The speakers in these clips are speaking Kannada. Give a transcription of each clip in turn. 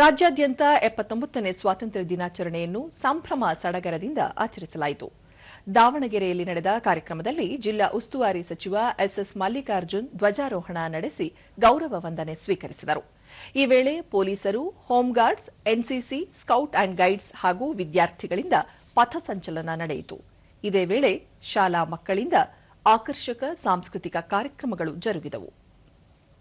ರಾಜ್ಯಾದ್ಯಂತ ಎಪ್ಪತ್ತೊಂಬತ್ತನೇ ಸ್ವಾತಂತ್ರ್ಯ ದಿನಾಚರಣೆಯನ್ನು ಸಂಭ್ರಮ ಸಡಗರದಿಂದ ಆಚರಿಸಲಾಯಿತು. ದಾವಣಗೆರೆಯಲ್ಲಿ ನಡೆದ ಕಾರ್ಯಕ್ರಮದಲ್ಲಿ ಜಿಲ್ಲಾ ಉಸ್ತುವಾರಿ ಸಚಿವ ಎಸ್ಎಸ್ ಮಲ್ಲಿಕಾರ್ಜುನ್ ಧ್ವಜಾರೋಹಣ ನಡೆಸಿ ಗೌರವ ವಂದನೆ ಸ್ವೀಕರಿಸಿದರು. ಈ ವೇಳೆ ಪೊಲೀಸರು, home guards, NCC, scout and guides ಹಾಗೂ ವಿದ್ಯಾರ್ಥಿಗಳಿಂದ ಪಥಸಂಚಲನ ನಡೆಯಿತು. ಇದೇ ವೇಳೆ ಶಾಲಾ ಮಕ್ಕಳಿಂದ ಆಕರ್ಷಕ ಸಾಂಸ್ಕೃತಿಕ ಕಾರ್ಯಕ್ರಮಗಳು ಜರುಗಿದವು.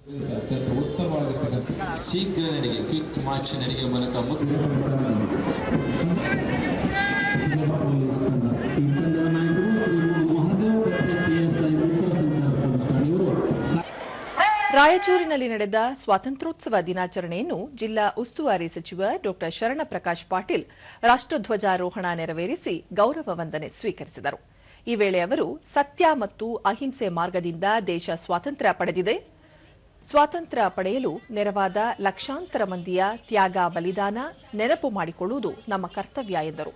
ಅತ್ಯಂತ ಉತ್ತಮವಾಗಿರ್ತಕ್ಕಂಥ ಶೀಘ್ರ ನಡಿಗೆ ಕ್ವಿಕ್ ನಡಿಗೆ ಮೂಲಕ ರಾಯಚೂರಿನಲ್ಲಿ ನಡೆದ ಸ್ವಾತಂತ್ರ್ಯೋತ್ಸವ ದಿನಾಚರಣೆಯನ್ನು ಜಿಲ್ಲಾ ಉಸ್ತುವಾರಿ ಸಚಿವ ಡಾ. ಶರಣಪ್ರಕಾಶ್ ಪಾಟೀಲ್ ರಾಷ್ಟ್ರಧ್ವಜಾರೋಹಣ ನೆರವೇರಿಸಿ ಗೌರವ ವಂದನೆ ಸ್ವೀಕರಿಸಿದರು. ಈ ವೇಳೆ ಅವರು ಸತ್ಯ ಮತ್ತು ಅಹಿಂಸೆ ಮಾರ್ಗದಿಂದ ದೇಶ ಸ್ವಾತಂತ್ರ್ಯ ಪಡೆದಿದೆ. ಸ್ವಾತಂತ್ರ್ಯ ಪಡೆಯಲು ನೆರವಾದ ಲಕ್ಷಾಂತರ ಮಂದಿಯ ತ್ಯಾಗ ಬಲಿದಾನ ನೆನಪು ಮಾಡಿಕೊಳ್ಳುವುದು ನಮ್ಮ ಕರ್ತವ್ಯ ಎಂದರು.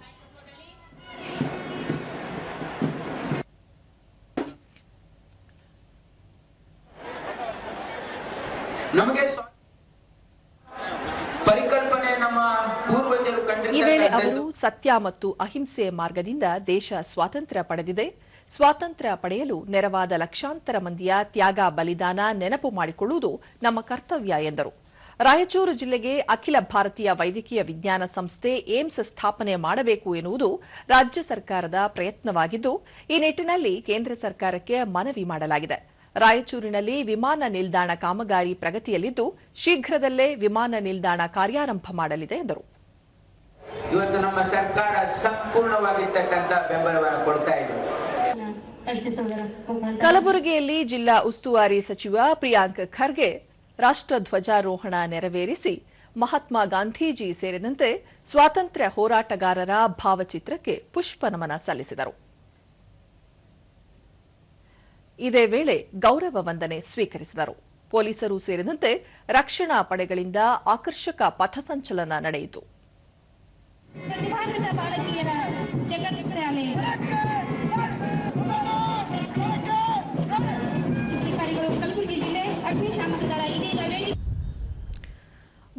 ಈ ವೇಳೆ ಅವರು ಸತ್ಯ ಮತ್ತು ಅಹಿಂಸೆ ಮಾರ್ಗದಿಂದ ದೇಶ ಸ್ವಾತಂತ್ರ್ಯ ಪಡೆದಿದೆ. ಸ್ವಾತಂತ್ರ್ಯ ಪಡೆಯಲು ನೆರವಾದ ಲಕ್ಷಾಂತರ ಮಂದಿಯ ತ್ಯಾಗ ಬಲಿದಾನ ನೆನಪು ಮಾಡಿಕೊಳ್ಳುವುದು ನಮ್ಮ ಕರ್ತವ್ಯ ಎಂದರು. ರಾಯಚೂರು ಜಿಲ್ಲೆಗೆ ಅಖಿಲ ಭಾರತೀಯ ವೈದ್ಯಕೀಯ ವಿಜ್ಞಾನ ಸಂಸ್ಥೆ ಏಮ್ಸ್ ಸ್ಥಾಪನೆ ಮಾಡಬೇಕು ಎನ್ನುವುದು ರಾಜ್ಯ ಸರ್ಕಾರದ ಪ್ರಯತ್ನವಾಗಿದ್ದು, ಈ ನಿಟ್ಟಿನಲ್ಲಿ ಕೇಂದ್ರ ಸರ್ಕಾರಕ್ಕೆ ಮನವಿ ಮಾಡಲಾಗಿದೆ. ರಾಯಚೂರಿನಲ್ಲಿ ವಿಮಾನ ನಿಲ್ದಾಣ ಕಾಮಗಾರಿ ಪ್ರಗತಿಯಲ್ಲಿದ್ದು, ಶೀಘ್ರದಲ್ಲೇ ವಿಮಾನ ನಿಲ್ದಾಣ ಕಾರ್ಯಾರಂಭ ಮಾಡಲಿದೆ ಎಂದರು. ಇವತ್ತು ನಮ್ಮ ಸರ್ಕಾರ ಸಂಪೂರ್ಣವಾಗಿರ್ತಕ್ಕಂಥ ಬೆಂಬಲವನ್ನು ಕೊಡ್ತಾ ಇದೆ. ಕಲಬುರಗಿಯಲ್ಲಿ ಜಿಲ್ಲಾ ಉಸ್ತುವಾರಿ ಸಚಿವ ಪ್ರಿಯಾಂಕ್ ಖರ್ಗೆ ರಾಷ್ಟ್ರಧ್ವಜಾರೋಹಣ ನೆರವೇರಿಸಿ ಮಹಾತ್ಮ ಗಾಂಧೀಜಿ ಸೇರಿದಂತೆ ಸ್ವಾತಂತ್ರ್ಯ ಹೋರಾಟಗಾರರ ಭಾವಚಿತ್ರಕ್ಕೆ ಪುಷ್ಪ ನಮನ ಸಲ್ಲಿಸಿದರು. ಇದೇ ವೇಳೆ ಗೌರವ ವಂದನೆ ಸ್ವೀಕರಿಸಿದರು. ಪೊಲೀಸರು ಸೇರಿದಂತೆ ರಕ್ಷಣಾ ಪಡೆಗಳಿಂದ ಆಕರ್ಷಕ ಪಥಸಂಚಲನ ನಡೆಯಿತು.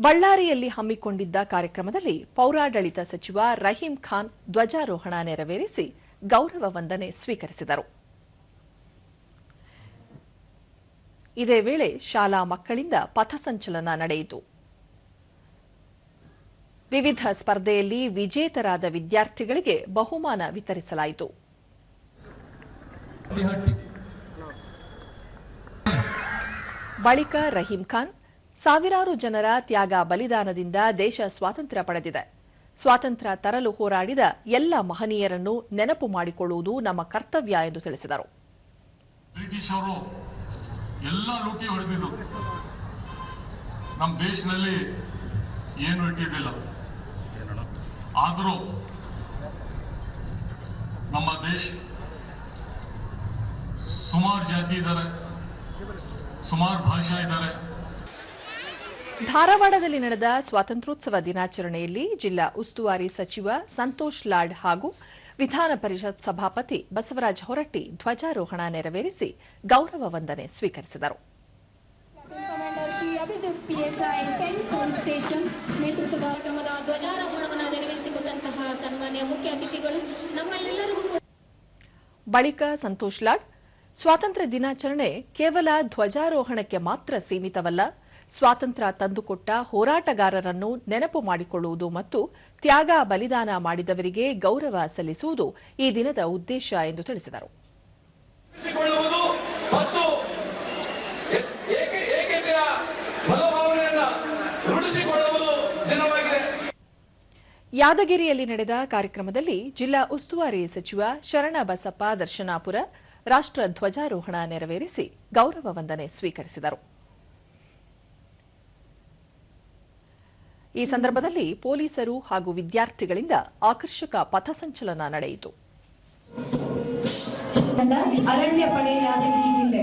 ಬಳ್ಳಾರಿಯಲ್ಲಿ ಹಮ್ಮಿಕೊಂಡಿದ್ದ ಕಾರ್ಯಕ್ರಮದಲ್ಲಿ ಪೌರಾಡಳಿತ ಸಚಿವ ರಹೀಂ ಖಾನ್ ಧ್ವಜಾರೋಹಣ ನೆರವೇರಿಸಿ ಗೌರವ ವಂದನೆ ಸ್ವೀಕರಿಸಿದರು. ಇದೇ ವೇಳೆ ಶಾಲಾ ಮಕ್ಕಳಿಂದ ಪಥಸಂಚಲನ ನಡೆಯಿತು. ವಿವಿಧ ಸ್ಪರ್ಧೆಯಲ್ಲಿ ವಿಜೇತರಾದ ವಿದ್ಯಾರ್ಥಿಗಳಿಗೆ ಬಹುಮಾನ ವಿತರಿಸಲಾಯಿತು. ಬಳಿಕ ರಹೀಂ ಖಾನ್ ಸಾವಿರಾರು ಜನರ ತ್ಯಾಗ ಬಲಿದಾನದಿಂದ ದೇಶ ಸ್ವಾತಂತ್ರ್ಯ ಪಡೆದಿದೆ. ಸ್ವಾತಂತ್ರ್ಯ ತರಲು ಹೋರಾಡಿದ ಎಲ್ಲ ಮಹನೀಯರನ್ನು ನೆನಪು ಮಾಡಿಕೊಳ್ಳುವುದು ನಮ್ಮ ಕರ್ತವ್ಯ ಎಂದು ತಿಳಿಸಿದರು. ಬ್ರಿಟಿಷರು ಎಲ್ಲ ಲೂಟಿ ಹೊಡೆದಿದ್ದು. ನಮ್ಮ ದೇಶದಲ್ಲಿ ಏನು ಇಟ್ಟಿರಲಿಲ್ಲ ಆದರೂ ನಮ್ಮ ದೇಶ ಸುಮಾರು ಜಾತಿ ಇದ್ದಾರೆ, ಸುಮಾರು ಭಾಷಾ ಇದ್ದಾರೆ. ಧಾರವಾಡದಲ್ಲಿ ನಡೆದ ಸ್ವಾತಂತ್ರ್ಯೋತ್ಸವ ದಿನಾಚರಣೆಯಲ್ಲಿ ಜಿಲ್ಲಾ ಉಸ್ತುವಾರಿ ಸಚಿವ ಸಂತೋಷ್ ಲಾಡ್ ಹಾಗೂ ವಿಧಾನ ಪರಿಷತ್ ಸಭಾಪತಿ ಬಸವರಾಜ ಹೊರಟ್ಟಿ ಧ್ವಜಾರೋಹಣ ನೆರವೇರಿಸಿ ಗೌರವ ವಂದನೆ ಸ್ವೀಕರಿಸಿದರು. ಬಳಿಕ ಸಂತೋಷ್ ಲಾಡ್ ಸ್ವಾತಂತ್ರ್ಯ ದಿನಾಚರಣೆ ಕೇವಲ ಧ್ವಜಾರೋಹಣಕ್ಕೆ ಮಾತ್ರ ಸೀಮಿತವಲ್ಲ ಸ್ವಾತಂತ್ರ್ಯ ತಂದುಕೊಟ್ಟ ಹೋರಾಟಗಾರರನ್ನು ನೆನಪು ಮಾಡಿಕೊಳ್ಳುವುದು ಮತ್ತು ತ್ಯಾಗ ಬಲಿದಾನ ಮಾಡಿದವರಿಗೆ ಗೌರವ ಸಲ್ಲಿಸುವುದು ಈ ದಿನದ ಉದ್ದೇಶ ಎಂದು ತಿಳಿಸಿದರು. ಯಾದಗಿರಿಯಲ್ಲಿ ನಡೆದ ಕಾರ್ಯಕ್ರಮದಲ್ಲಿ ಜಿಲ್ಲಾ ಉಸ್ತುವಾರಿ ಸಚಿವ ಶರಣಬಸಪ್ಪ ದರ್ಶನಾಪುರ ರಾಷ್ಟ್ರ ಧ್ವಜಾರೋಹಣ ನೆರವೇರಿಸಿ ಗೌರವ ವಂದನೆ ಸ್ವೀಕರಿಸಿದರು. ಈ ಸಂದರ್ಭದಲ್ಲಿ ಪೊಲೀಸರು ಹಾಗೂ ವಿದ್ಯಾರ್ಥಿಗಳಿಂದ ಆಕರ್ಷಕ ಪಥಸಂಚಲನ ನಡೆಯಿತು. ಅರಣ್ಯ ಪಡೆ ಯಾದಗಿರಿ ಜಿಲ್ಲೆ